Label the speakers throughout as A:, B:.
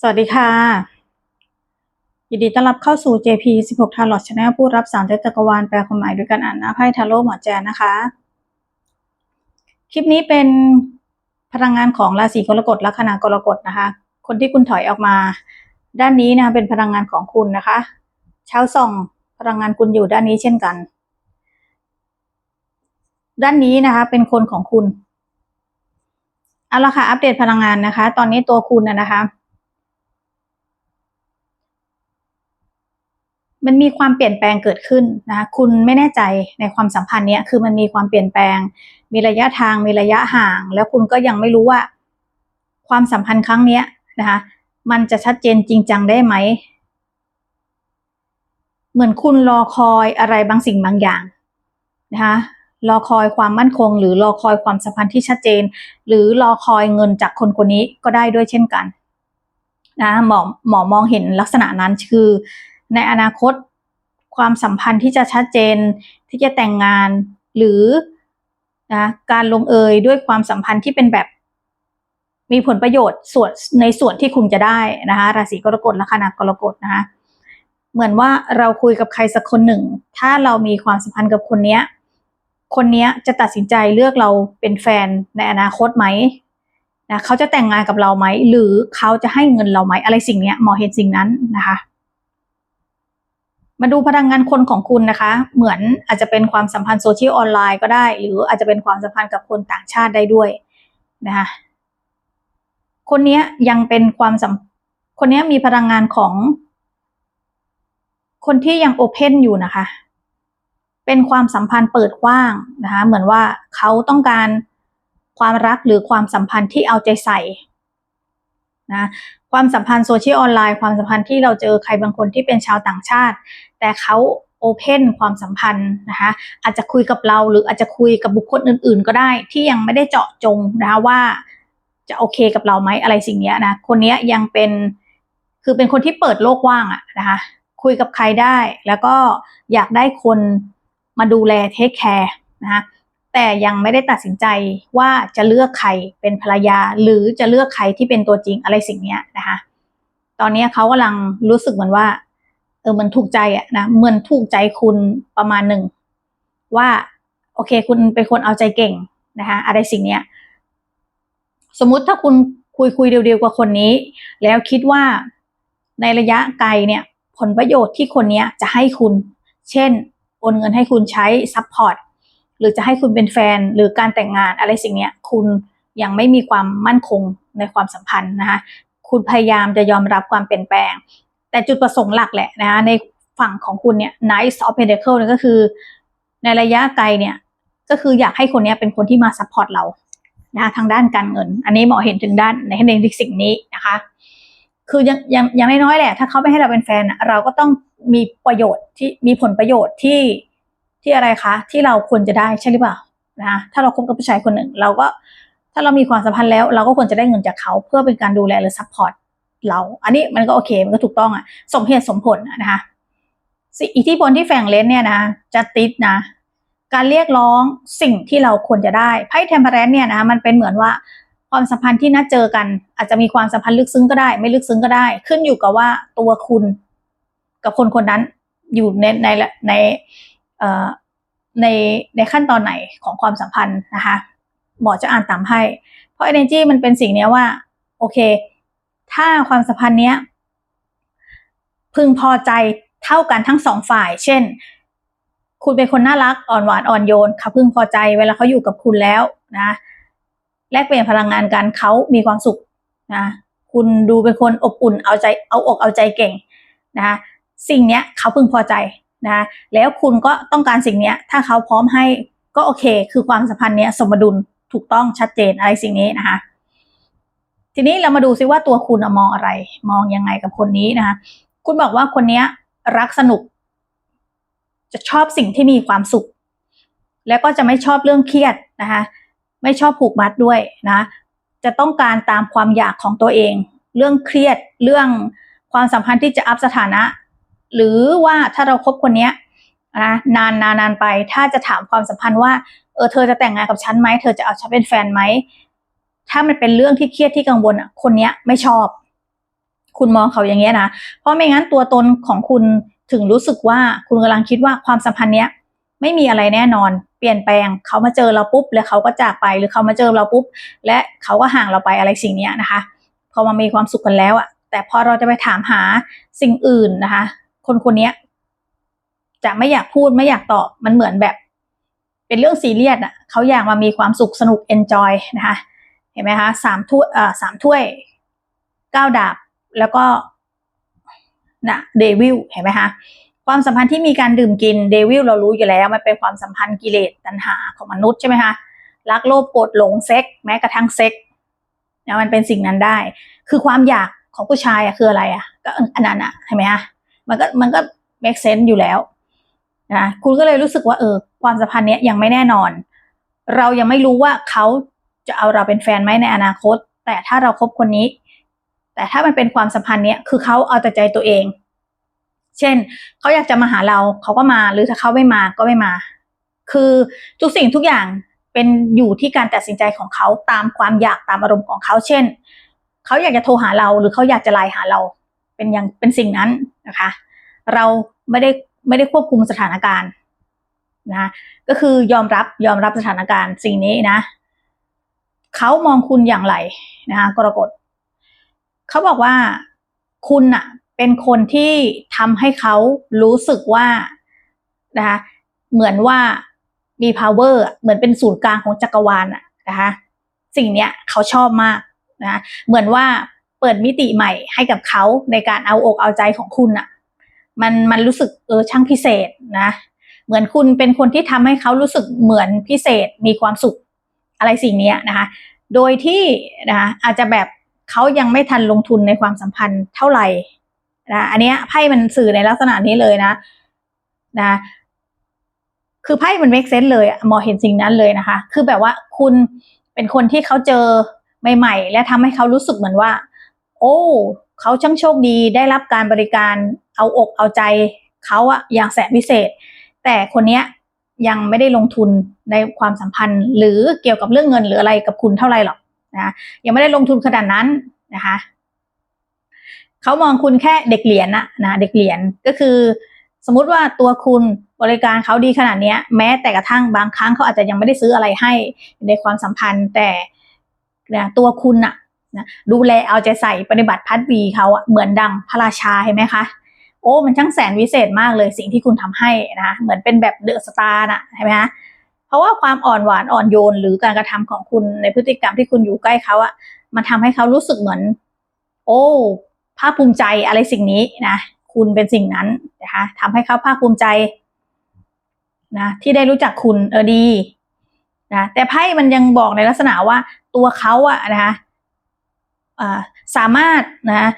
A: สวัสดีค่ะ ยินดีต้อนรับเข้าสู่ JP 16 Tarot Channel ผู้รับสารจักรวาลแปลความหมายด้วยการอ่านหน้าไพ่ทาโร่หมอแจนนะคะ คลิปนี้เป็นพลังงานของราศีกรกฎลัคนากรกฎนะคะ คนที่คุณถอยออกมา ด้านนี้นะคะเป็นพลังงานของคุณนะคะเช้าส่องพลังงานคุณอยู่ด้านนี้เช่นกัน ด้านนี้นะคะ เป็นคนของคุณเอาละค่ะอัปเดตพลังงานนะคะ ตอนนี้ตัวคุณนะคะ มันมีความเปลี่ยนแปลงเกิดขึ้นนะคุณไม่แน่ใจในความสัมพันธ์เนี้ยคือมันมีความเปลี่ยนแปลง มีระยะทางมีระยะห่าง แล้วคุณก็ยังไม่รู้ว่า ความสัมพันธ์ครั้งเนี้ยนะคะมันจะชัดเจนจริงจังได้ไหม เหมือนคุณรอคอยอะไรบางสิ่งบางอย่างนะคะรอคอยความมั่นคง หรือรอคอยความสัมพันธ์ที่ชัดเจน หรือรอคอยเงินจากคนคนนี้ก็ได้ด้วยเช่นกันนะหมอหมอมองเห็นลักษณะนั้นคือ ในอนาคตความสัมพันธ์ที่จะชัดเจนที่จะแต่งงานหรือนะการลงเอยด้วยความสัมพันธ์ที่เป็นแบบมีผลประโยชน์ส่วนในส่วนที่คุณจะได้นะคะราศีกรกฎและคณะกรกฎนะคะเหมือนว่าเราคุยกับใครสักคนหนึ่ง ถ้าเรามีความสัมพันธ์กับคนเนี้ยคนเนี้ยจะตัดสินใจเลือกเราเป็นแฟนในอนาคตไหมนะเขาจะแต่งงานกับเราไหม หรือเขาจะให้เงินเราไหม อะไรสิ่งเนี้ยหมอเห็นสิ่งนั้นนะคะ มาดูพลังงานคนของคุณนะคะ เหมือนอาจจะเป็นความสัมพันธ์โซเชียลออนไลน์ก็ได้ หรืออาจจะเป็นความสัมพันธ์กับคนต่างชาติได้ด้วยนะคะคนนี้ยังเป็นความสัมคนนี้มีพลังงานของ คนที่ยังโอเพนอยู่นะคะ เป็นความสัมพันธ์เปิดกว้างนะคะ เหมือนว่าเขาต้องการความรักหรือความสัมพันธ์ที่เอาใจใส่ นะความสัมพันธ์โซเชียลออนไลน์ความสัมพันธ์ที่เราเจอใครบางคนที่เป็นชาวต่างชาติ แต่เขาโอเพนความสัมพันธ์นะคะอาจจะคุยกับเราหรืออาจจะคุยกับบุคคลอื่น ๆ ก็ได้ ที่ยังไม่ได้เจาะจงนะคะว่าจะโอเคกับเราไหมอะไรสิ่งนี้นะคนนี้ยังเป็นคือเป็นคนที่เปิดโลกว่างอะนะคะคุยกับใครได้แล้วก็อยากได้คนมาดูแลเทคแคร์นะคะ แต่ยังไม่ได้ตัดสินใจว่าจะเลือกใครเป็นภรรยา หรือจะเลือกใครที่เป็นตัวจริงอะไรสิ่งนี้นะคะ ตอนนี้เขากำลังรู้สึกเหมือนว่าเออมันถูกใจอะนะเหมือนถูกใจคุณประมาณหนึ่งว่าโอเค คุณเป็นคนเอาใจเก่งนะคะอะไรสิ่งเนี้ยสมมุติถ้าคุณคุยคุยเดียวๆกับคนนี้ แล้วคิดว่าในระยะไกลเนี่ยผลประโยชน์ที่คนนี้จะให้คุณ เช่น โอนเงินให้คุณใช้ซัพพอร์ต หรือจะให้คุณเป็นแฟนหรือการแต่งงานอะไรสิ่งเนี้ยคุณยังไม่มีความมั่นคงในความสัมพันธ์นะคะคุณพยายามจะยอมรับความเปลี่ยนแปลง แต่จุดประสงค์หลักแหละนะคะในฝั่งของคุณเนี่ย Nice of Pentacle เนี่ยก็คือ ในระยะไกลเนี่ยก็คืออยากให้คนนี้เป็นคนที่มาซัพพอร์ตเรานะคะทางด้านการเงิน อันนี้หมอเห็นถึงด้านในในสิ่งนี้นะคะ คือยังยังยังน้อยๆแหละ ถ้าเขาไม่ให้เราเป็นแฟนเราก็ต้องมีประโยชน์ที่มีผลประโยชน์ที่ ที่อะไรคะ ที่เราควรจะได้ใช่หรือเปล่านะคะถ้าเราคบกับผู้ชายคนหนึ่ง เราก็ถ้าเรามีความสัมพันธ์แล้ว เราก็ควรจะได้เงินจากเขาเพื่อเป็นการดูแลหรือซัพพอร์ตเรา อันนี้มันก็โอเคมันก็ถูกต้องอะสมเหตุสมผลนะคะอิทธิพลที่แฝงเลนเนี่ยนะจะติดนะ การเรียกร้องสิ่งที่เราควรจะได้ไพ่เทมเพลนเนี่ยนะมันเป็นเหมือนว่าความสัมพันธ์ที่นัดเจอกัน อาจจะมีความสัมพันธ์ลึกซึ้งก็ได้ ไม่ลึกซึ้งก็ได้ ขึ้นอยู่กับว่าตัวคุณ กับคนคนนั้นอยู่ในในใน ในในขั้นตอนไหนของความสัมพันธ์นะคะหมอจะอ่านตามให้ เพราะ energy มันเป็นสิ่งนี้ว่า โอเค ถ้าความสัมพันธ์เนี้ย พึงพอใจเท่ากันทั้งสองฝ่าย เช่น คุณเป็นคนน่ารักอ่อนหวานอ่อนโยนเขาพึงพอใจเวลาเขาอยู่กับคุณแล้วนะแลกเปลี่ยนพลังงานกันเขามีความสุขนะคุณดูเป็นคนอบอุ่นเอาใจเอาอกเอาใจเก่งนะคะสิ่งเนี้ยเขาพึงพอใจ นะแล้วคุณก็ต้องการสิ่งนี้ถ้าเขาพร้อมให้ก็โอเค คือความสัมพันธ์เนี้ยสมดุลถูกต้องชัดเจนอะไรสิ่งนี้นะคะทีนี้เรามาดูซิว่าตัวคุณมองอะไร มองยังไงกับคนนี้นะคะคุณบอกว่าคนนี้รักสนุก จะชอบสิ่งที่มีความสุข แล้วก็จะไม่ชอบเรื่องเครียดนะคะไม่ชอบผูกมัดด้วยนะจะต้องการตามความอยากของตัวเอง เรื่องเครียดเรื่องความสัมพันธ์ที่จะอัพสถานะ หรือว่าถ้าเราครบคนนี้นะนานนานนานไป ถ้าจะถามความสัมพันธ์ว่าเออเธอจะแต่งงานกับฉันไหมเธอจะเอาฉันเป็นแฟนไหมถ้ามันเป็นเรื่องที่เครียดที่กังวลอะคนเนี้ยไม่ชอบ คุณมองเขาอย่างเงี้ยนะเพราะไม่งั้นตัวตนของคุณถึงรู้สึกว่าคุณกำลังคิดว่าความสัมพันธ์เนี้ยไม่มีอะไรแน่นอน เปลี่ยนแปลงเขามาเจอเราปุ๊บ แล้วเขาก็จากไปหรือเขามาเจอเราปุ๊บ และเขาก็ห่างเราไปอะไรสิ่งเนี้ยนะคะพอมามีความสุขกันแล้วอะแต่พอเราจะไปถามหาสิ่งอื่นนะคะ คนคนเนี้ยจะไม่อยากพูดไม่อยากตอบมันเหมือนแบบ เป็นเรื่องซีเรียสอะเขาอยากมามีความสุขสนุกเอนจอยนะคะเห็นไหมคะสามถ้วยเอ่อสามถ้วยเก้าดาบแล้วก็นะเดวิลเห็นไหมคะความสัมพันธ์ที่มีการดื่มกินเดวิลเรารู้อยู่แล้วมันเป็นความสัมพันธ์กิเลสตัณหาของมนุษย์ใช่ไหมคะรักโลภโกรธหลงเซ็กแม้กระทั่งเซ็กนะมันเป็นสิ่งนั้นได้ คือความอยากของผู้ชายอะคืออะไรอะก็อันนั้นอะเห็นไหมคะ มันก็มันก็ make sense อยู่แล้วนะคุณก็เลยรู้สึกว่าเออความสัมพันธ์เนี้ยยังไม่แน่นอน เรายังไม่รู้ว่าเขาจะเอาเราเป็นแฟนไหมในอนาคต แต่ถ้าเราครบคนนี้ แต่ถ้ามันเป็นความสัมพันธ์เนี้ยคือเขาเอาแต่ใจตัวเอง เช่นเขาอยากจะมาหาเราเขาก็มาหรือถ้าเขาไม่มาก็ไม่มา คือทุกสิ่งทุกอย่างเป็นอยู่ที่การตัดสินใจของเขาตามความอยากตามอารมณ์ของเขาเช่นเขาอยากจะโทรหาเราหรือเขาอยากจะไลน์หาเรา เป็นอย่างเป็นสิ่งนั้นนะคะ เราไม่ได้ไม่ได้ควบคุมสถานการณ์นะก็คือยอมรับยอมรับสถานการณ์สิ่งนี้นะเขามองคุณอย่างไรนะคะกรกฎเขาบอกว่าคุณน่ะเป็นคนที่ทำให้เขารู้สึกว่านะคะเหมือนว่ามี power เหมือนเป็นศูนย์กลางของจักรวาลอะนะคะสิ่งเนี้ยเขาชอบมากนะเหมือนว่า เปิดมิติใหม่ให้กับเขาในการเอาอกเอาใจของคุณอะมันมันรู้สึกเออช่างพิเศษนะ เหมือนคุณเป็นคนที่ทำให้เขารู้สึกเหมือนพิเศษมีความสุขอะไรสิ่งนี้นะคะ โดยที่นะคะอาจจะแบบเขายังไม่ทันลงทุนในความสัมพันธ์เท่าไหร่นะอันนี้ไพ่มันสื่อในลักษณะนี้เลยนะนะ คือไพ่มัน make sense เลยมอเห็นสิ่งนั้นเลยนะคะ คือแบบว่าคุณเป็นคนที่เขาเจอใหม่ ๆ และทำให้เขารู้สึกเหมือนว่า โอ้เขาช่างโชคดีได้รับการบริการเอาอกเอาใจเขาอะอย่างแสนพิเศษ แต่คนเนี้ยยังไม่ได้ลงทุนในความสัมพันธ์ หรือเกี่ยวกับเรื่องเงินหรืออะไรกับคุณเท่าไหร่หรอกนะยังไม่ได้ลงทุนขนาดนั้นนะคะเขามองคุณแค่เด็กเหรียญนะนะเด็กเหรียญก็คือ สมมุติว่าตัวคุณบริการเขาดีขนาดนี้แม้แต่กระทั่งบางครั้งเขาอาจจะยังไม่ได้ซื้ออะไรให้ในความสัมพันธ์แต่ตัวคุณอะ นะดูแลเอาใจใส่ปฏิบัติพัดวีเขาเหมือนดังพระราชาเห็นไหมคะโอ้มันช่างแสนวิเศษมากเลยสิ่งที่คุณทำให้นะเหมือนเป็นแบบเดอะสตาร์น่ะเห็นไหมคะเพราะว่าความอ่อนหวานอ่อนโยน หรือการกระทำของคุณในพฤติกรรมที่คุณอยู่ใกล้เขาอะมันทำให้เขารู้สึกเหมือน โอ้ภาคภูมิใจอะไรสิ่งนี้นะคุณเป็นสิ่งนั้นนะคะทำให้เขาภาคภูมิใจนะที่ได้รู้จักคุณเออดีนะแต่ไพ่มันยังบอกในลักษณะว่าตัวเขาอะนะคะ สามารถนะ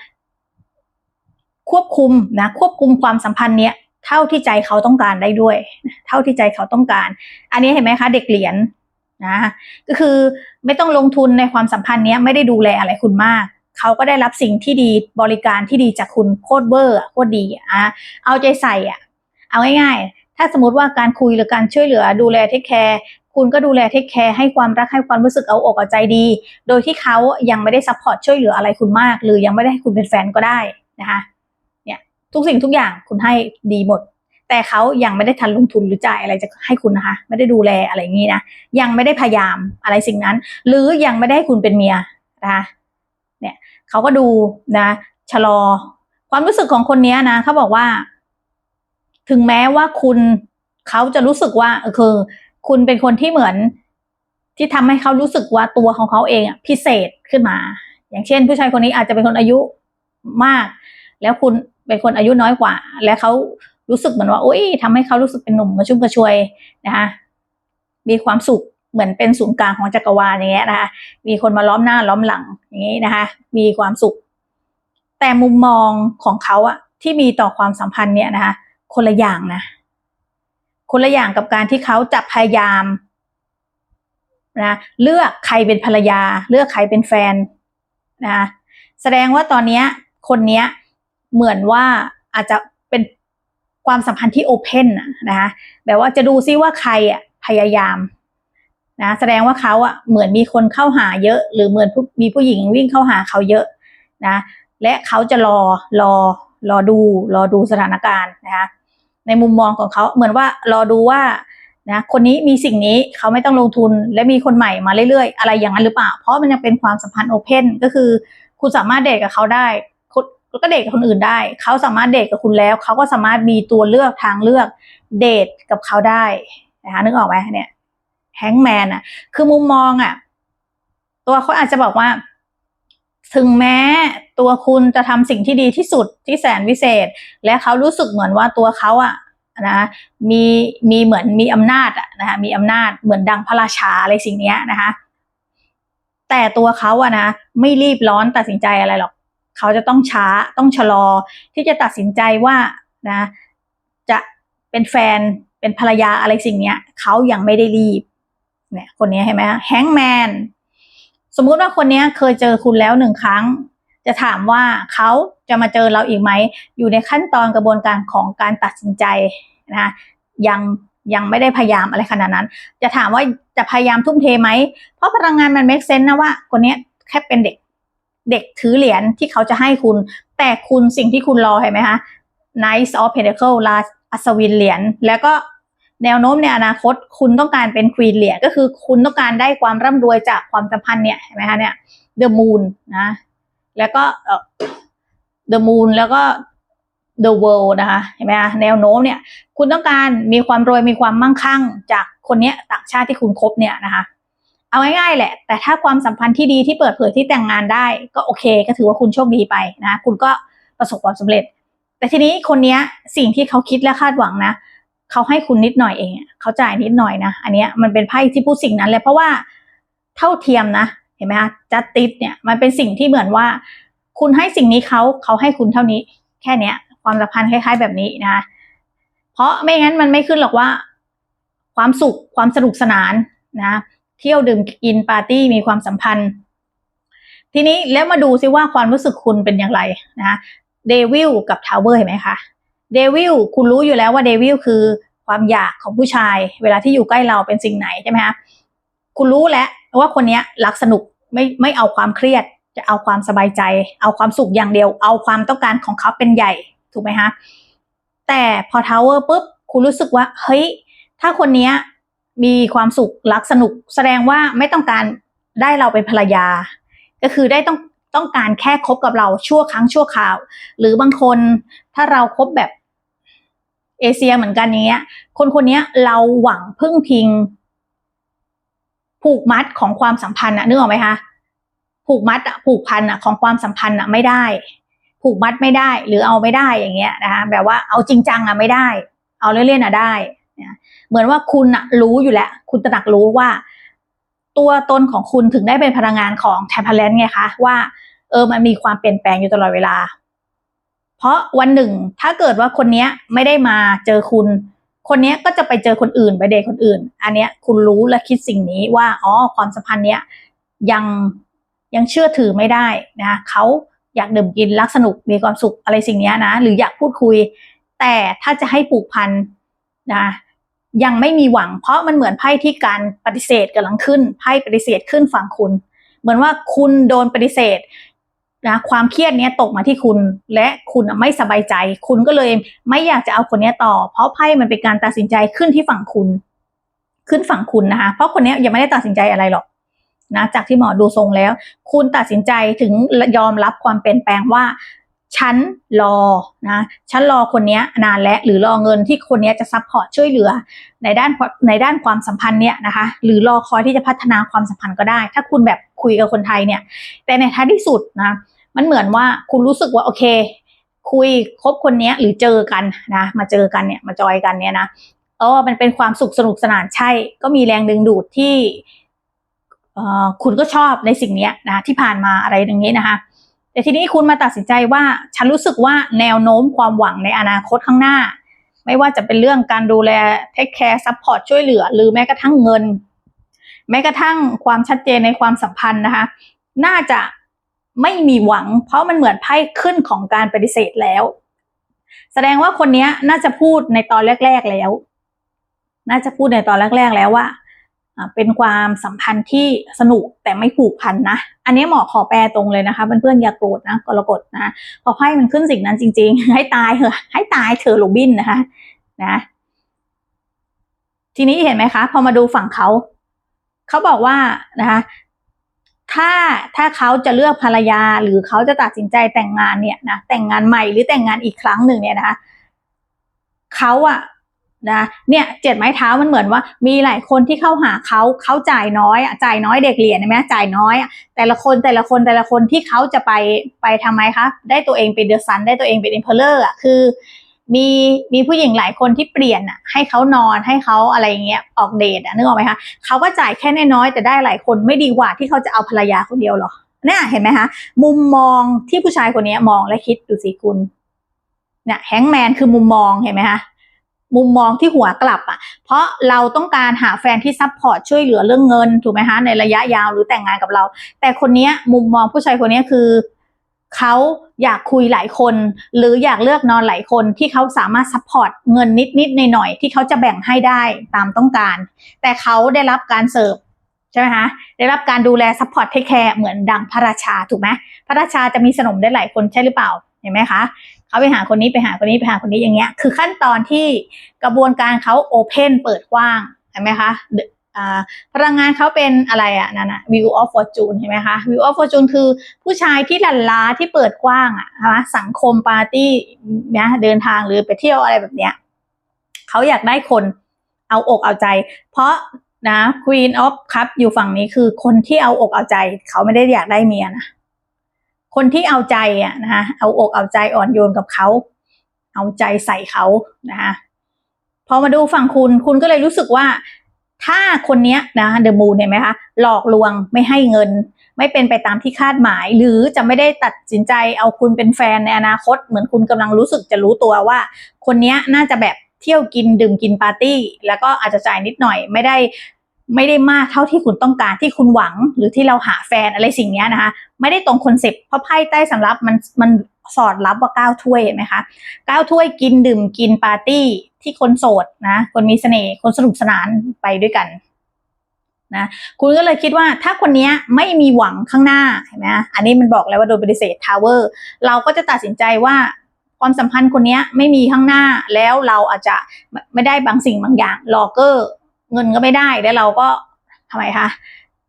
A: ควบคุมนะควบคุมความสัมพันธ์เนี้ยเท่าที่ใจเขาต้องการได้ด้วย เท่าที่ใจเขาต้องการ อันนี้เห็นไหมคะ เด็กเหรียญนนะก็คือไม่ต้องลงทุนในความสัมพันธ์เนี้ยไม่ได้ดูแลอะไรคุณมาก เขาก็ได้รับสิ่งที่ดีบริการที่ดีจากคุณโคตรเบอร์โคตรดีอะเอาใจใส่อะเอาง่ายๆ ถ้าสมมติว่าการคุยหรือการช่วยเหลือดูแลเทคแคร์ คุณก็ดูแลเทคแคร์ให้ความรักให้ความรู้สึกเอาอกเอาใจดี โดยที่เขายังไม่ได้ซัพพอร์ตช่วยเหลืออะไรคุณมาก หรือยังไม่ได้ให้คุณเป็นแฟนก็ได้นะคะเนี่ยทุกสิ่งทุกอย่างคุณให้ดีหมด แต่เขายังไม่ได้ทันลงทุนหรือจ่ายอะไรจะให้คุณนะคะ ไม่ได้ดูแลอะไรอย่างนี้นะยังไม่ได้พยายามอะไรสิ่งนั้น หรือยังไม่ได้ให้คุณเป็นเมียนะคะเนี่ยเขาก็ดูนะชะลอ ความรู้สึกของคนนี้นะเขาบอกว่า ถึงแม้ว่าคุณเขาจะรู้สึกว่าคือ คุณเป็นคนที่เหมือนที่ทำให้เขารู้สึกว่าตัวของเขาเองพิเศษขึ้นมา อย่างเช่น ผู้ชายคนนี้อาจจะเป็นคนอายุมาก แล้วคุณเป็นคนอายุน้อยกว่า และเขารู้สึกเหมือนว่าโอ้ยทำให้เขารู้สึกเป็นหนุ่มมาชุ่มกระชวยนะคะมีความสุขเหมือนเป็นศูนย์กลางของจักรวาลอย่างเงี้ยนะคะมีคนมาล้อมหน้าล้อมหลังอย่างนี้นะคะ มีความสุข แต่มุมมองของเขาอะที่มีต่อความสัมพันธ์เนี่ยนะคะคนละอย่างนะ คนละอย่างกับการที่เขาจะพยายามนะเลือกใครเป็นภรรยา เลือกใครเป็นแฟนนะแสดงว่าตอนนี้คนนี้เหมือนว่าอาจจะเป็นความสัมพันธ์ที่โอเพนนะคะแบบว่าจะดูซิว่าใครอะพยายามนะแสดงว่าเขาอะเหมือนมีคนเข้าหาเยอะ หรือเหมือนมีผู้หญิงวิ่งเข้าหาเขาเยอะนะและเขาจะรอรอรอดูรอดูสถานการณ์นะคะ ในมุมมองของเขาเหมือนว่ารอดูว่านะคนนี้มีสิ่งนี้เขาไม่ต้องลงทุนและมีคนใหม่มาเรื่อยๆ อะไรอย่างนั้นหรือเปล่า เพราะมันยังเป็นความสัมพันธ์โอเพนก็คือ คุณสามารถเดทกับเขาได้คุณก็เดทกับคนอื่นได้ เขาสามารถเดทกับคุณแล้ว เขาก็สามารถมีตัวเลือกทางเลือกเดทกับเขาได้นะคะนึกออกไหมเนี่ยแฮงแมนอะ คือมุมมองอะ ตัวเขาอาจจะบอกว่า ถึงแม้ ตัวคุณจะทำสิ่งที่ดีที่สุดที่แสนวิเศษ และเขารู้สึกเหมือนว่าตัวเขาอะนะมีมีเหมือนมีอำนาจอะนะคะมีอำนาจเหมือนดังพระราชาอะไรสิ่งเนี้ยนะคะแต่ตัวเขาอะนะไม่รีบร้อนตัดสินใจอะไรหรอก เขาจะต้องช้าต้องชะลอ ที่จะตัดสินใจว่านะจะเป็นแฟนเป็นภรรยาอะไรสิ่งเนี้ยเขายังไม่ได้รีบเนี่ยคนนี้เห็นไหมแฮงแมนสมมุติว่าคนนี้เคยเจอคุณแล้วหนึ่งครั้ง จะถามว่าเขาจะมาเจอเราอีกไหม อยู่ในขั้นตอนกระบวนการของการตัดสินใจนะคะยังยังไม่ได้พยายามอะไรขนาดนั้น จะถามว่าจะพยายามทุ่มเทไหม เพราะพลังงานมัน make sense นะว่าคนนี้แค่เป็นเด็กเด็กถือเหรียญที่เขาจะให้คุณ แต่คุณสิ่งที่คุณรอเห็นไหมคะ Knight of Pentacle ลาอัศวินเหรียญแล้วก็แนวโน้มในอนาคต คุณต้องการเป็นควีนเหรียญก็คือคุณต้องการได้ความร่ำรวยจากความสัมพันธ์เนี่ยเห็นไหมคะเนี่ย The Moon นะ แล้วก็เอ่อ The Moon แล้วก็ The World นะคะเห็นไหมคะแนวโน้มเนี่ย คุณต้องการมีความรวยมีความมั่งคั่ง จากคนเนี้ยต่างชาติที่คุณคบเนี่ยนะคะเอาง่ายๆแหละ แต่ถ้าความสัมพันธ์ที่ดีที่เปิดเผยที่แต่งงานได้ ก็โอเค ก็ถือว่าคุณโชคดีไปนะคุณก็ประสบความสำเร็จ แต่ทีนี้คนเนี้ยสิ่งที่เขาคิดและคาดหวังนะเขาให้คุณนิดหน่อยเองเขาจ่ายนิดหน่อยนะอันเนี้ยมันเป็นไพ่ที่พูดสิ่งนั้นเลยเพราะว่าเท่าเทียมนะ เห็นไหมคะจัดติดเนี่ยมันเป็นสิ่งที่เหมือนว่า คุณให้สิ่งนี้เขาเขาให้คุณเท่านี้ แค่เนี้ย ความสัมพันธ์คล้าย ๆ แบบนี้นะเพราะไม่งั้นมันไม่ขึ้นหรอกว่า ความสุขความสนุกสนานนะเที่ยวดื่มกินปาร์ตี้มีความสัมพันธ์ ทีนี้แล้วมาดูซิว่าความรู้สึกคุณเป็นอย่างไรนะเดวิลกับทาวเวอร์เห็นไหมคะเดวิลคุณรู้อยู่แล้วว่าเดวิลคือความอยากของผู้ชาย เวลาที่อยู่ใกล้เราเป็นสิ่งไหนใช่ไหมคะคุณรู้แล้ว ว่าคนนี้รักสนุกไม่ไม่เอาความเครียด จะเอาความสบายใจ เอาความสุขอย่างเดียว เอาความต้องการของเขาเป็นใหญ่ถูกไหมคะแต่พอทาวเวอร์ปุ๊บคุณรู้สึกว่าเฮ้ยถ้าคนนี้มีความสุขรักสนุก แสดงว่าไม่ต้องการได้เราเป็นภรรยา ก็คือได้ต้องต้องการแค่คบกับเราชั่วครั้งชั่วคราว หรือบางคนถ้าเราครบแบบเอเชียเหมือนกันเนี้ย คนคนนี้เราหวังพึ่งพิง ผูกมัดของความสัมพันธ์อะนึกออกไหมคะผูกมัดอะผูกพันอะของความสัมพันธ์อะไม่ได้ ผูกมัดไม่ได้ หรือเอาไม่ได้อย่างเงี้ยนะคะแบบว่าเอาจริงจังอะไม่ได้ เอาเล่นๆอะได้เหมือนว่าคุณอะรู้อยู่แล้ว คุณตระหนักรู้ว่า ตัวตนของคุณถึงได้เป็นพลังงานของแทมเพลนไงคะว่าเออมันมีความเปลี่ยนแปลงอยู่ตลอดเวลา เพราะวันหนึ่งถ้าเกิดว่าคนเนี้ยไม่ได้มาเจอคุณ คนนี้ก็จะไปเจอคนอื่นไปเดทคนอื่น อันเนี้ยคุณรู้และคิดสิ่งนี้ว่าอ๋อความสัมพันธ์เนี้ยยังยังเชื่อถือไม่ได้นะเขาอยากดื่มกินรักสนุกมีความสุขอะไรสิ่งนี้นะ หรืออยากพูดคุย แต่ถ้าจะให้ผูกพันนะยังไม่มีหวัง เพราะมันเหมือนไพ่ที่การปฏิเสธกำลังขึ้นไพ่ปฏิเสธขึ้นฝั่งคุณ เหมือนว่าคุณโดนปฏิเสธ นะความเครียดเนี้ยตกมาที่คุณ และคุณไม่สบายใจ คุณก็เลยไม่อยากจะเอาคนนี้ต่อ เพราะไพ่มันเป็นการตัดสินใจขึ้นที่ฝั่งคุณ ขึ้นฝั่งคุณนะคะเพราะคนนี้ยังไม่ได้ตัดสินใจอะไรหรอกนะจากที่หมอดูทรงแล้ว คุณตัดสินใจถึงยอมรับความเปลี่ยนแปลงว่า ฉันรอนะฉันรอคนนี้นานแล้วหรือรอเงินที่คนนี้จะซัพพอร์ตช่วยเหลือ ในด้านในด้านความสัมพันธ์เนี่ยนะคะ หรือรอคอยที่จะพัฒนาความสัมพันธ์ก็ได้ ถ้าคุณแบบคุยกับคนไทยเนี่ย แต่ในท้ายที่สุดนะมันเหมือนว่าคุณรู้สึกว่าโอเค คุยคบคนนี้หรือเจอกันนะมาเจอกันเนี่ยมาจอยกันเนี่ยนะเออมันเป็นความสุขสนุกสนานใช่ ก็มีแรงดึงดูดที่คุณก็ชอบในสิ่งนี้นะที่ผ่านมาอะไรอย่างนี้นะคะ แต่ทีนี้คุณมาตัดสินใจว่าฉันรู้สึกว่าแนวโน้มความหวังในอนาคตข้างหน้า ไม่ว่าจะเป็นเรื่องการดูแลเทคแคร์ซัพพอร์ตช่วยเหลือ หรือแม้กระทั่งเงิน แม้กระทั่งความชัดเจนในความสัมพันธ์นะคะ น่าจะไม่มีหวัง เพราะมันเหมือนไพ่ขึ้นของการปฏิเสธแล้ว แสดงว่าคนนี้น่าจะพูดในตอนแรก ๆแล้ว น่าจะพูดในตอนแรก ๆ แล้วว่า เป็นความสัมพันธ์ที่สนุกแต่ไม่ผูกพันนะ อันนี้หมอขอแปลตรงเลยนะคะเพื่อนๆอย่าโกรธนะกรกฎนะพอไพ่มันขึ้นสิ่งนั้นจริง ๆ ให้ตายเถอะให้ตายเถอะโรบินนะคะ นะ ทีนี้เห็นไหมคะ พอมาดูฝั่งเขาเขาบอกว่านะคะถ้าถ้าเขาจะเลือกภรรยาหรือเขาจะตัดสินใจแต่งงานเนี่ยนะแต่งงานใหม่หรือแต่งงานอีกครั้งหนึ่งเนี่ยนะคะเขาอะ นะเนี่ยเจ็ดไม้เท้ามันเหมือนว่า มีหลายคนที่เข้าหาเขาเขาจ่ายน้อยอะจ่ายน้อยเด็กเหรียญใช่ไหมจ่ายน้อยอะแต่ละคนแต่ละคนแต่ละคนที่เขาจะไปไปทำไมคะ ได้ตัวเองเป็นเดอะซันได้ตัวเองเป็นเอ็มเพลเลอร์อะคือ มีมีผู้หญิงหลายคนที่เปลี่ยนอะให้เขานอนให้เขาอะไรเงี้ยออกเดทอะนึกออกไหมคะเขาก็จ่ายแค่น้อยแต่ได้หลายคนไม่ดีกว่าที่เขาจะเอาภรรยาคนเดียวหรอเนี่ยเห็นไหมคะมุมมองที่ผู้ชายคนนี้มองและคิดดูสิคุณเนี่ยแฮงแมนคือมุมมองเห็นไหมคะ มุมมองที่หัวกลับอะ เพราะเราต้องการหาแฟนที่ซัพพอร์ตช่วยเหลือเรื่องเงินถูกไหมคะในระยะยาวหรือแต่งงานกับเรา แต่คนนี้มุมมองผู้ชายคนนี้คือเขาอยากคุยหลายคน หรืออยากเลือกนอนหลายคนที่เขาสามารถซัพพอร์ตเงินนิดนิดหน่อยหน่อยๆที่เขาจะแบ่งให้ได้ตามต้องการ แต่เขาได้รับการเสิร์ฟใช่ไหมคะได้รับการดูแลซัพพอร์ตเทคแคร์เหมือนดังพระราชาถูกไหมพระราชาจะมีสนมได้หลายคนใช่หรือเปล่าเห็นไหมคะ เขาไปหาคนนี้ไปหาคนนี้ไปหาคนนี้อย่างเงี้ย คือขั้นตอนที่กระบวนการเขาโอเพนเปิดกว้างเห็นไหมคะพลังงานเขาเป็นอะไรอะนั่นอะ view of fortune เห็นไหมคะ view of fortune คือผู้ชายที่หลั่นล้าที่เปิดกว้างอะนะสังคมปาร์ตี้นะเดินทางหรือไปเที่ยวอะไรแบบเนี้ยเขาอยากได้คนเอาอกเอาใจ เพราะนะ Queen of Cup อยู่ฝั่งนี้คือคนที่เอาอกเอาใจ เขาไม่ได้อยากได้เมียนะ คนที่เอาใจอะนะคะเอาอกเอาใจอ่อนโยนกับเขา เอาใจใส่เขานะคะพอมาดูฝั่งคุณคุณก็เลยรู้สึกว่า ถ้าคนนี้นะเดอะมูนเห็นไหมคะหลอกลวงไม่ให้เงิน ไม่เป็นไปตามที่คาดหมาย หรือจะไม่ได้ตัดสินใจเอาคุณเป็นแฟนในอนาคต เหมือนคุณกำลังรู้สึกจะรู้ตัวว่า คนนี้น่าจะแบบเที่ยวกินดื่มกินปาร์ตี้ แล้วก็อาจจะจ่ายนิดหน่อย ไม่ได้ ไม่ได้มากเท่าที่คุณต้องการที่คุณหวังหรือที่เราหาแฟนอะไรสิ่งนี้นะคะไม่ได้ตรงคอนเซ็ปต์เพราะไพ่ใต้สำรับมันมันสอดรับว่าก้าวถ้วยเห็นไหมคะก้าวถ้วยกินดื่มกินปาร์ตี้ที่คนโสดนะ คนมีเสน่ห์คนสนุกสนานไปด้วยกันนะคุณก็เลยคิดว่าถ้าคนนี้ไม่มีหวังข้างหน้าเห็นไหมอันนี้มันบอกแล้วว่าโดยปฏิเสธทาวเวอร์เราก็จะตัดสินใจว่าความสัมพันธ์คนนี้ไม่มีข้างหน้าแล้วเราอาจจะไม่ได้บางสิ่งบางอย่างลอเกอร์ เงินก็ไม่ได้แล้วเราก็ทำไมคะ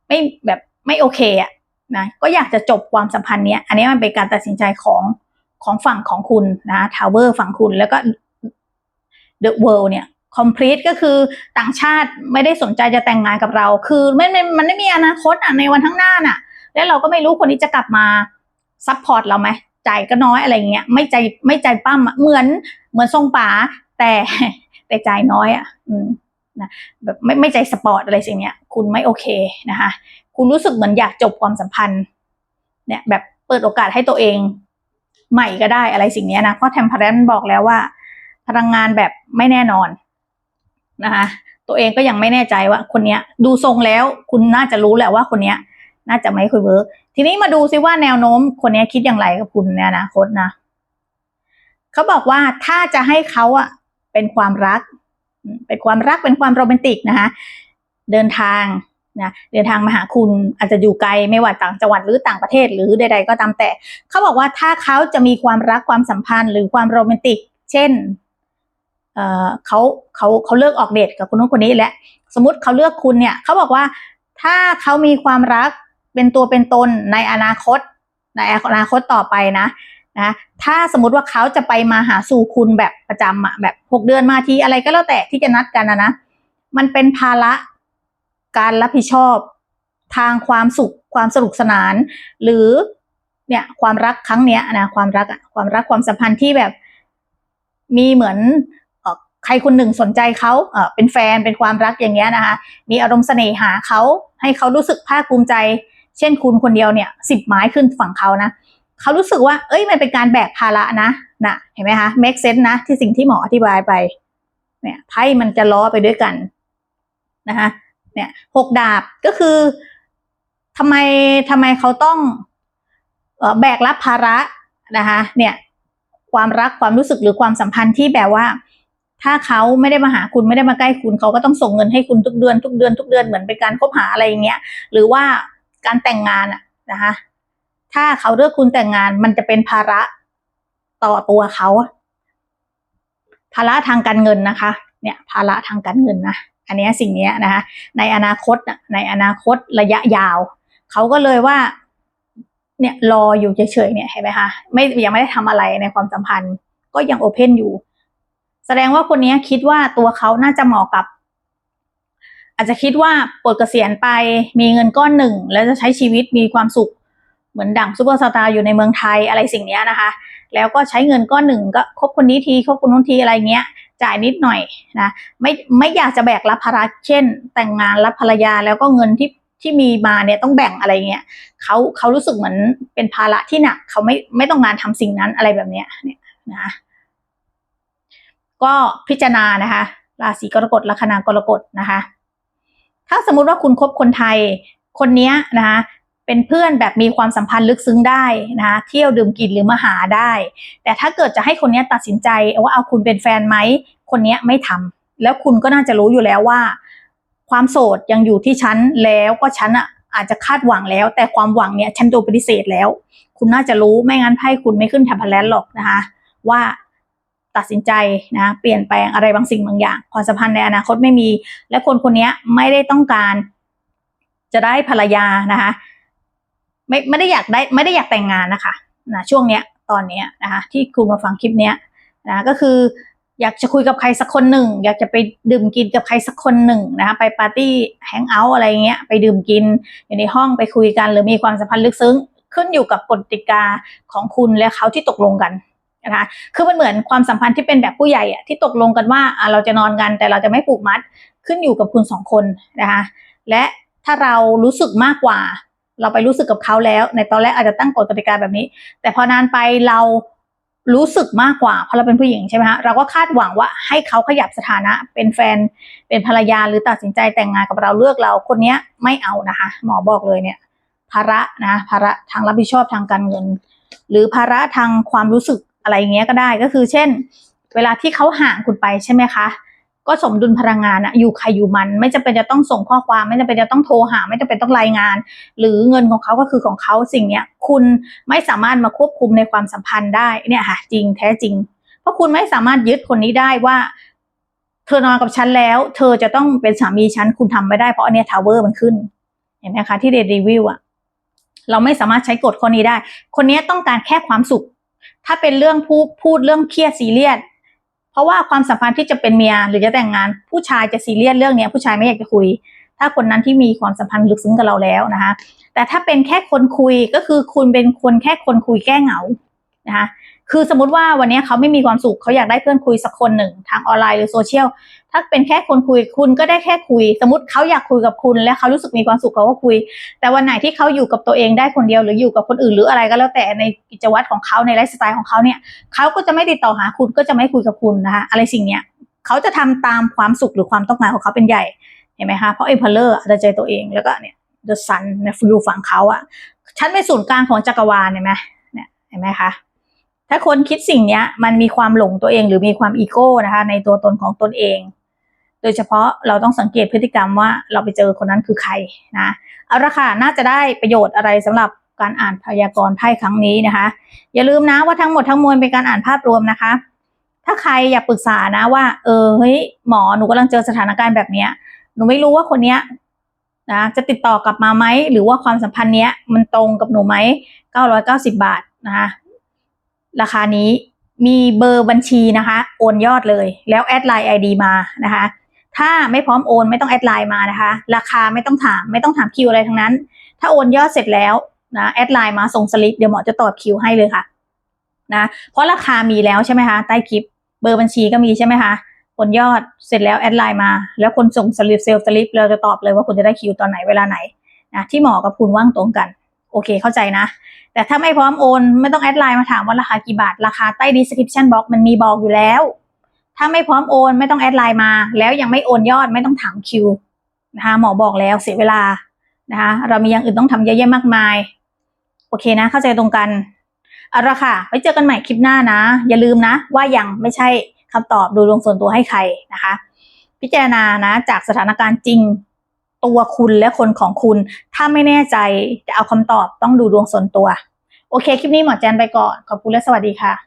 A: ไม่แบบไม่โอเคอะนะก็อยากจะจบความสัมพันธ์เนี้ยอันนี้มันเป็นการตัดสินใจของของฝั่งของคุณนะทาวเวอร์ฝั่งคุณแล้วก็เดอะเวิลด์เนี่ย complete ก็คือต่างชาติไม่ได้สนใจจะแต่งงานกับเรา คือไม่มันไม่มีอนาคตอะในวันข้างหน้าน่ะ แล้วเราก็ไม่รู้คนนี้จะกลับมาซัพพอร์ตเราไหมใจก็น้อยอะไรเงี้ยไม่ใจไม่ใจปั้มเหมือนเหมือนทรงป๋าแต่แต่ใจน้อยอะ อืม นะแบบไม่ไม่ใจสปอร์ตอะไรสิ่งเนี้ย คุณไม่โอเคนะคะ คุณรู้สึกเหมือนอยากจบความสัมพันธ์ เนี่ยแบบเปิดโอกาสให้ตัวเองใหม่ก็ได้อะไรสิ่งนี้นะ เพราะแทมเพลนบอกแล้วว่า พลังงานแบบไม่แน่นอนนะคะตัวเองก็ยังไม่แน่ใจว่าคนเนี้ย ดูทรงแล้วคุณน่าจะรู้แหละว่าคนเนี้ย น่าจะไม่คุยเวิร์กทีนี้มาดูซิว่าแนวโน้มคนนี้คิดอย่างไรกับคุณในอนาคตนะเขาบอกว่าถ้าจะให้เขาอะเป็นความรัก เป็นความรักเป็นความโรแมนติกนะคะ เดินทางนะเดินทางมาหาคุณอาจจะอยู่ไกลไม่ว่าต่างจังหวัดหรือต่างประเทศหรือใด ๆ ก็ตามแต่ เขาบอกว่าถ้าเขาจะมีความรักความสัมพันธ์หรือความโรแมนติก เช่นเขาเขาเขาเลือกออกเดทกับคนนู้นคนนี้และ สมมติเขาเลือกคุณเนี่ย เขาบอกว่าถ้าเขามีความรักเป็นตัวเป็นตนในอนาคต ในอนาคตต่อไปนะ นะถ้าสมมติว่าเขาจะไปมาหาสู่คุณแบบประจำอะแบบหกเดือนมาทีอะไรก็แล้วแต่ที่จะนัดกันนะนะมันเป็นภาระการรับผิดชอบ ทางความสุขความสนุกสนาน หรือเนี่ยความรักครั้งเนี้ยนะความรักอะความรักความสัมพันธ์ที่แบบ มีเหมือนใครคนหนึ่งสนใจเขาเออเป็นแฟนเป็นความรักอย่างเงี้ยนะคะมีอารมณ์เสน่หาเขาให้เขารู้สึกภาคภูมิใจ เช่นคุณคนเดียวเนี่ยสิบไม้ขึ้นฝั่งเขานะ เขารู้สึกว่า เอ้ยมันเป็นการแบกภาระนะนะเห็นไหมคะ make sense นะ ที่สิ่งที่หมออธิบายไป เนี่ยไพ่มันจะล้อไปด้วยกันนะคะเนี่ยหกดาบก็คือทำไมทำไมเขาต้องแบกรับภาระนะคะ เนี่ย ความรักความรู้สึกหรือความสัมพันธ์ที่แบบว่า ถ้าเขาไม่ได้มาหาคุณไม่ได้มาใกล้คุณเขาก็ต้องส่งเงินให้คุณทุกเดือนทุกเดือนทุกเดือนเหมือนเป็นการคบหาอะไรอย่างเงี้ย หรือว่าการแต่งงานอะนะคะ ถ้าเขาเลือกคุณแต่งงาน มันจะเป็นภาระต่อตัวเขา ภาระทางการเงินนะคะ เนี่ย ภาระทางการเงินนะ อันนี้สิ่งนี้นะคะ ในอนาคตในอนาคตระยะยาว เขาก็เลยว่า เนี่ยรออยู่เฉยๆเนี่ยเห็นไหมคะ ไม่ยังไม่ได้ทำอะไรในความสัมพันธ์ ก็ยังโอเพนอยู่ แสดงว่าคนนี้คิดว่าตัวเขาน่าจะเหมาะกับอาจจะคิดว่าปลดเกษียณไปมีเงินก้อนหนึ่ง แล้วจะใช้ชีวิตมีความสุข มือนดั่งซูเปอร์สตาร์อยู่ในเมืองไทยอะไรสิ่งนี้นะคะ แล้วก็ใช้เงินก้อนหนึ่งก็คบคนนี้ทีคบคนนู้นทีอะไรเงี้ยจ่ายนิดหน่อยนะไม่ไม่อยากจะแบกรับภาระเช่น แต่งงานรับภรรยาแล้วก็เงินที่ที่มีมาเนี่ยต้องแบ่งอะไรเงี้ยเขาเขารู้สึกเหมือนเป็นภาระที่หนักเขาไม่ไม่ต้องงานทำสิ่งนั้นอะไรแบบเนี้ยเนี่ยนะก็พิจารณานะคะราศีกรกฎลัคนากรกฎนะคะ ถ้าสมมุติว่าคุณคบคนไทยคนนี้นะคะ เป็นเพื่อนแบบมีความสัมพันธ์ลึกซึ้งได้นะคะเที่ยวดื่มกินหรือมาหาได้ แต่ถ้าเกิดจะให้คนนี้ตัดสินใจว่าเอาคุณเป็นแฟนไหมคนนี้ไม่ทำแล้วคุณก็น่าจะรู้อยู่แล้วว่า ความโสดยังอยู่ที่ฉันแล้วก็ฉันอะอาจจะคาดหวังแล้ว แต่ความหวังเนี้ยฉันโดนปฏิเสธแล้ว คุณน่าจะรู้ไม่งั้นไพ่คุณไม่ขึ้นแทบพลันหรอกนะคะว่าตัดสินใจนะเปลี่ยนแปลงอะไรบางสิ่งบางอย่างความสัมพันธ์ในอนาคตไม่มี และคนคนนี้ไม่ได้ต้องการจะได้ภรรยานะคะ ไม่ไม่ได้อยากได้ไม่ได้อยากแต่งงานนะคะนะช่วงเนี้ยตอนเนี้ยนะคะที่คุณมาฟังคลิปเนี้ยนะก็คืออยากจะคุยกับใครสักคนหนึ่ง อยากจะไปดื่มกินกับใครสักคนหนึ่งนะคะไปปาร์ตี้แฮงเอาท์อะไรเงี้ยไปดื่มกินอยู่ในห้องไปคุยกัน หรือมีความสัมพันธ์ลึกซึ้ง ขึ้นอยู่กับกฎกาของคุณและเขาที่ตกลงกันนะคะคือมันเหมือนความสัมพันธ์ที่เป็นแบบผู้ใหญ่อะที่ตกลงกันว่าอะเราจะนอนกันแต่เราจะไม่ผูกมัดขึ้นอยู่กับคุณสองคนนะคะและถ้าเรารู้สึกมากกว่า เราไปรู้สึกกับเขาแล้ว ในตอนแรกอาจจะตั้งกฎกติกาแบบนี้ แต่พอนานไปเรารู้สึกมากกว่าเพราะเราเป็นผู้หญิงใช่ไหมฮะเราก็คาดหวังว่าให้เขาขยับสถานะเป็นแฟนเป็นภรรยาหรือตัดสินใจแต่งงานกับเราเลือกเราคนเนี้ยไม่เอานะคะ หมอบอกเลยเนี่ยภาระนะภาระทางรับผิดชอบทางการเงิน หรือภาระทางความรู้สึกอะไรเงี้ยก็ได้ก็คือ เช่น เวลาที่เขาห่างคุณไปใช่ไหมคะ ก็สมดุลพลังงานอะอยู่ใครอยู่มัน ไม่จำเป็นจะต้องส่งข้อความ ไม่จำเป็นจะต้องโทรหา ไม่จำเป็นต้องรายงาน หรือเงินของเขาก็คือของเขาสิ่งเนี้ยคุณไม่สามารถมาควบคุมในความสัมพันธ์ได้เนี่ยค่ะจริงแท้จริง เพราะคุณไม่สามารถยึดคนนี้ได้ว่า เธอนอนกับฉันแล้ว เธอจะต้องเป็นสามีฉันคุณทำไม่ได้เพราะอันเนี้ยทาวเวอร์มันขึ้นเห็นไหมคะที่เดรีวิวอะเราไม่สามารถใช้กฎข้อนี้ได้ คนนี้ต้องการแค่ความสุข ถ้าเป็นเรื่องพูดพูดเรื่องเครียดซีเรียส ราะว่าความสัมพันธ์ที่จะเป็นเมียหรือจะแต่งงานผู้ชายจะซีเรียสเรื่องนี้ผู้ชายไม่อยากจะคุย ถ้าคนนั้นที่มีความสัมพันธ์ลึกซึ้งกับเราแล้วนะคะ แต่ถ้าเป็นแค่คนคุยก็คือคุณเป็นคนแค่คนคุยแก้เหงานะคะ คือสมมติว่าวันนี้เขาไม่มีความสุขเขาอยากได้เพื่อนคุยสักคนหนึ่งทางออนไลน์หรือโซเชียลถ้าเป็นแค่คนคุยคุณก็ได้แค่คุย สมมติเขาอยากคุยกับคุณ และเขารู้สึกมีความสุขเขาก็คุย แต่วันไหนที่เขาอยู่กับตัวเองได้คนเดียวหรืออยู่กับคนอื่นหรืออะไรก็แล้วแต่ในกิจวัตรของเขาในไลฟ์สไตล์ของเขาเนี่ยเขาก็จะไม่ติดต่อหาคุณก็จะไม่คุยกับคุณนะคะอะไรสิ่งเนี้ยเขาจะทำตามความสุขหรือความต้องการของเขาเป็นใหญ่เห็นไหมคะเพราะเอพเลอร์อาจจะใจตัวเองแล้วก็เนี่ย the sun เนี่ยอยู่ฝั่งเขาอะฉันเป็นศูนย์กลางของจักรวาลเห็นไหมเนี่ยเห็นไหมคะ ถ้าคนคิดสิ่งเนี้ยมันมีความหลงตัวเองหรือมีความอีโก้นะคะในตัวตนของตนเอง โดยเฉพาะเราต้องสังเกตพฤติกรรมว่าเราไปเจอคนนั้นคือใครนะเอาละค่ะน่าจะได้ประโยชน์อะไรสำหรับการอ่านพยากรณ์ไพ่ครั้งนี้นะคะ อย่าลืมนะว่าทั้งหมดทั้งมวลเป็นการอ่านภาพรวมนะคะ ถ้าใครอยากปรึกษานะว่า เออเฮ้ยหมอหนูกำลังเจอสถานการณ์แบบเนี้ยหนูไม่รู้ว่าคนเนี้ยนะจะติดต่อกลับมาไหมหรือว่าความสัมพันธ์เนี้ยมันตรงกับหนูไหมเก้าร้อยเก้าสิบาทนะคะ ราคานี้มีเบอร์บัญชีนะคะ โอนยอดเลย แล้วแอดไลน์ไอดีมานะคะ ถ้าไม่พร้อมโอนไม่ต้องแอดไลน์มานะคะ ราคาไม่ต้องถามไม่ต้องถามคิวอะไรทั้งนั้น ถ้าโอนยอดเสร็จแล้วนะแอดไลน์มาส่งสลิปเดี๋ยวหมอจะตอบคิวให้เลยค่ะนะเพราะราคามีแล้วใช่ไหมคะใต้คลิปเบอร์บัญชีก็มีใช่ไหมคะโอนยอดเสร็จแล้วแอดไลน์มา แล้วคนส่งสลิปเซลล์สลิปเราจะตอบเลยว่าคุณจะได้คิวตอนไหนเวลาไหนนะที่หมอกับคุณว่างตรงกัน โอเคเข้าใจนะ แต่ถ้าไม่พร้อมโอนไม่ต้องแอดไลน์มาถามว่าราคากี่บาท ราคาใต้ description box มันมีบอกอยู่แล้ว ถ้าไม่พร้อมโอนไม่ต้องแอดไลน์มา แล้วยังไม่โอนยอดไม่ต้องถามคิวนะคะหมอบอกแล้วเสียเวลานะคะเรามีอย่างอื่นต้องทำเยอะแยะมากมาย โอเคนะ เข้าใจตรงกันเอาละค่ะไว้เจอกันใหม่คลิปหน้านะ อย่าลืมนะ ว่ายังไม่ใช่คำตอบดูดวงส่วนตัวให้ใครนะคะ พิจารณานะจากสถานการณ์จริง ตัวคุณและคนของคุณ ถ้าไม่แน่ใจจะเอาคำตอบต้องดูดวงส่วนตัว โอเค คลิปนี้หมอแจนไปก่อน ขอบคุณและสวัสดีค่ะ